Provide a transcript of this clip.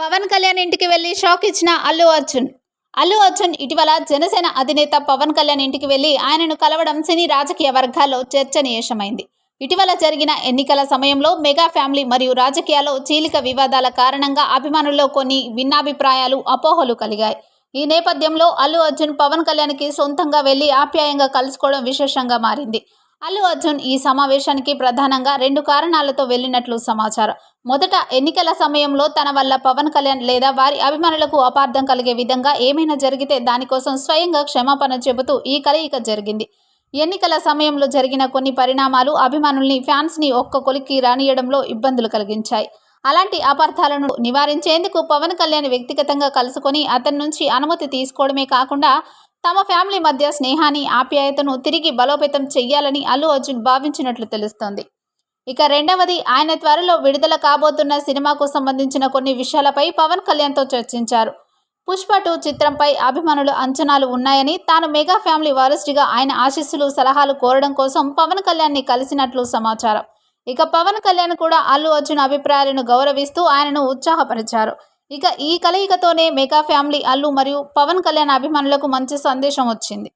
పవన్ కళ్యాణ్ ఇంటికి వెళ్ళి షాక్ ఇచ్చిన అల్లు అర్జున్. అల్లు అర్జున్ ఇటీవల జనసేన అధినేత పవన్ కళ్యాణ్ ఇంటికి వెళ్ళి ఆయనను కలవడం సినీ రాజకీయ వర్గాల్లో చర్చనీయమైంది ఇటీవల జరిగిన ఎన్నికల సమయంలో మెగా ఫ్యామిలీ మరియు రాజకీయాల్లో చీలిక వివాదాల కారణంగా అభిమానుల్లో కొన్ని భిన్నాభిప్రాయాలు అపోహలు కలిగాయి. ఈ నేపథ్యంలో అల్లు అర్జున్ పవన్ కళ్యాణ్కి సొంతంగా వెళ్ళి ఆప్యాయంగా కలుసుకోవడం విశేషంగా మారింది. అల్లు అర్జున్ ఈ సమావేశానికి ప్రధానంగా రెండు కారణాలతో వెళ్ళినట్లు సమాచారం. మొదట ఎన్నికల సమయంలో తన వల్ల పవన్ కళ్యాణ్ లేదా వారి అభిమానులకు అపార్థం కలిగే విధంగా ఏమైనా జరిగితే దానికోసం స్వయంగా క్షమాపణ చెబుతూ ఈ కలయిక జరిగింది. ఎన్నికల సమయంలో జరిగిన కొన్ని పరిణామాలు అభిమానుల్ని ఫ్యాన్స్ని ఒక్క కొలిక్కి రానియడంలో ఇబ్బందులు కలిగించాయి. అలాంటి అపార్థాలను నివారించేందుకు పవన్ కళ్యాణ్ వ్యక్తిగతంగా కలుసుకొని అతని నుంచి అనుమతి తీసుకోవడమే కాకుండా తమ ఫ్యామిలీ మధ్య స్నేహాన్ని ఆప్యాయతను తిరిగి బలోపేతం చెయ్యాలని అల్లు అర్జున్ భావించినట్లు తెలుస్తోంది. ఇక రెండవది ఆయన త్వరలో విడుదల కాబోతున్న సినిమాకు సంబంధించిన కొన్ని విషయాలపై పవన్ కళ్యాణ్తో చర్చించారు. పుష్ప టూ చిత్రంపై అభిమానులు అంచనాలు ఉన్నాయని తాను మెగా ఫ్యామిలీ వారసుడిగా ఆయన ఆశీస్సులు సలహాలు కోరడం కోసం పవన్ కళ్యాణ్ని కలిసినట్లు సమాచారం. ఇక పవన్ కళ్యాణ్ కూడా అల్లు అర్జున్ అభిప్రాయాలను గౌరవిస్తూ ఆయనను ఉత్సాహపరిచారు. ఇక ఈ కలయికతోనే మెగా ఫ్యామిలీ అల్లు మరియు పవన్ కళ్యాణ్ అభిమానులకు మంచి సందేశం వచ్చింది.